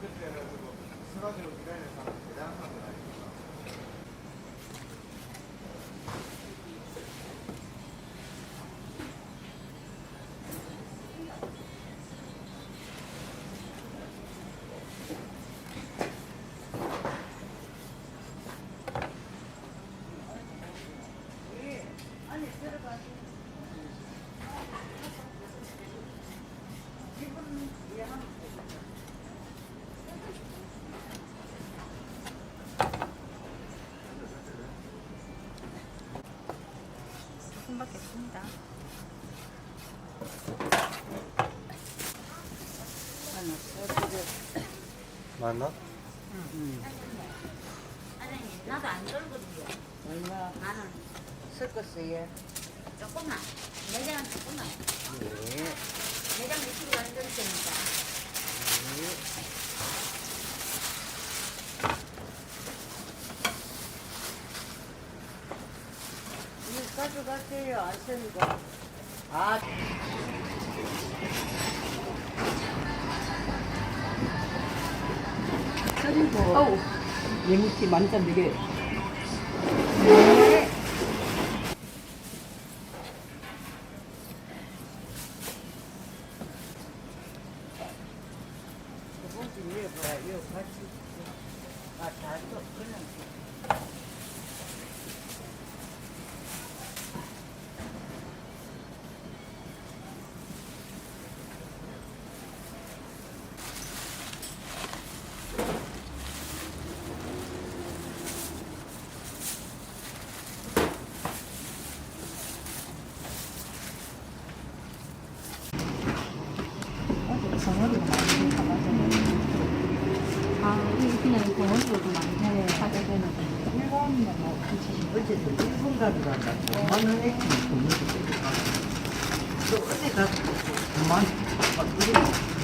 ですね。 받겠습니다. 맞나? 사장님 나도 안 떨거든요. 얼마 나는 섞었어요? 조금만. 내장은 조금만. 네. 내장 미치고 안떨 테니까. 가져가세요. 안 쓰니까. 아, 그리고 만점 이게 두 번째 위에 봐요. 이거 같이. 아, 다 써. 그냥. 정어리가 많이 가가지고 아 그냥 정어리로도 많이 하게 되는 거 일본은 뭐 어쨌든 일본 가져간다. 5만 원 했으면 돈을 주고 가. 또 어디 가서 5만 원. 막 이래.